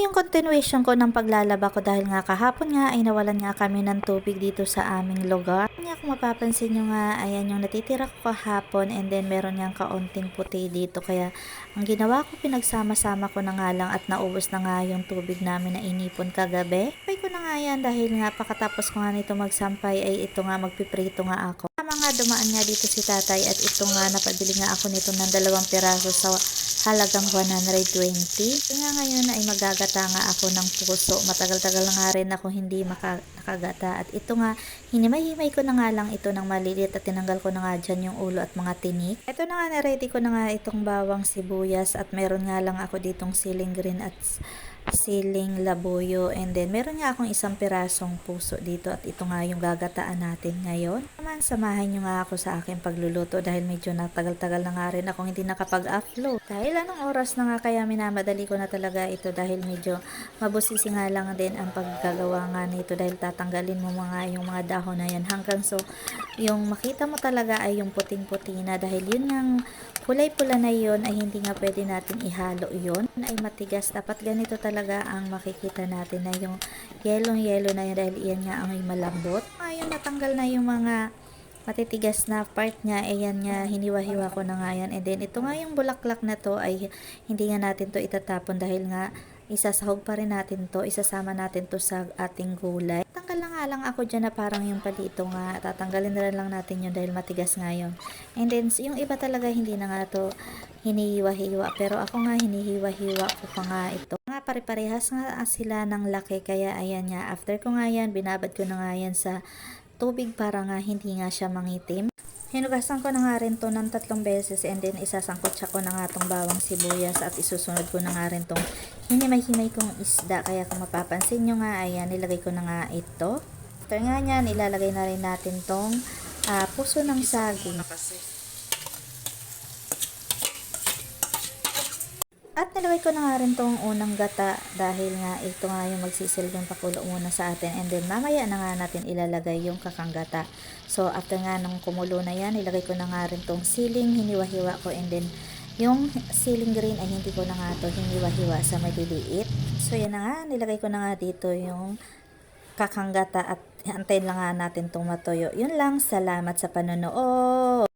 yung continuation ko ng paglalaba ko dahil nga kahapon nga ay nawalan nga kami ng tubig dito sa aming lugar. Nga kung mapapansin nyo nga, ayan yung natitira ko kahapon and then meron nga kaunting puti dito. Kaya ang ginawa ko, pinagsama-sama ko na nga lang at naubos na nga yung tubig namin na inipon kagabi. Pay ko na nga yan dahil nga pakatapos ko nga nito magsampay ay ito nga magpiprito nga ako. Dumaan nga dito si tatay at ito nga napabili nga ako nito ng dalawang piraso sa halagang 120. Kaya ngayon ay magagata nga ako ng puso. Matagal-tagal nga rin ako hindi maka, nakagata. At ito nga, hinimay-himay ko na nga lang ito ng maliliit at tinanggal ko na nga dyan yung ulo at mga tinik. Ito na nga, naready ko na nga itong bawang sibuyas at meron nga lang ako ditong siling green at siling labuyo and then meron nga akong isang pirasong puso dito at ito nga yung gagataan natin ngayon. Naman samahan nyo nga ako sa aking pagluluto dahil medyo natagal-tagal na nga rin akong hindi nakapag-upload. Dahil anong oras na nga kaya minamadali ko na talaga ito dahil medyo mabusisi nga lang din ang paggagawa nga nito dahil tatanggalin mo mga yung mga dahon na yan hanggang so yung makita mo talaga ay yung puting-puti na dahil yun nga kulay-pula na yon ay hindi nga pwede natin ihalo yon ay matigas dapat ganito talaga ang makikita natin na yung yellow-yellow na yun dahil iyan nga ang malambot ayun natanggal na yung mga matitigas na part niya, ayan nga, hiniwa-hiwa ko na nga yan. And then, ito nga yung bulaklak na to ay hindi nga natin to itatapon dahil nga isasahog pa rin natin to, isasama natin to sa ating gulay. Tanggal na nga lang ako dyan na parang yung palito nga, tatanggalin na lang natin yun dahil matigas nga yun. And then, yung iba talaga hindi na nga to hinihiwa-hiwa, pero ako nga hinihiwa-hiwa ko pa nga ito. Nga pare-parehas nga sila ng laki, kaya ayan nga, after ko nga yan, binabad ko na nga yan sa tubig para nga hindi nga siya mangitim. Hinugasan ko na nga rin to ng tatlong beses and then isasangkot siya ko na nga tong bawang sibuyas at isusunod ko na nga rin tong hinimay-himay kong isda. Kaya kung mapapansin nyo nga, ayan, nilagay ko na nga ito. After nga niyan, ilalagay na rin natin tong ah, puso ng saging. At nilagay ko na nga rin tong unang gata dahil nga ito nga yung magsisilbing pakulo muna sa atin and then mamaya na nga natin ilalagay yung kakanggata. So after nga nung kumulo na yan, ilagay ko na nga rin tong siling, hiniwa-hiwa ko and then yung siling green ay hindi ko na nga to hiniwa-hiwa sa maliliit. So yan na nga, nilagay ko na nga dito yung kakanggata at antayin lang nga natin tong matuyo. Yun lang, salamat sa panonood!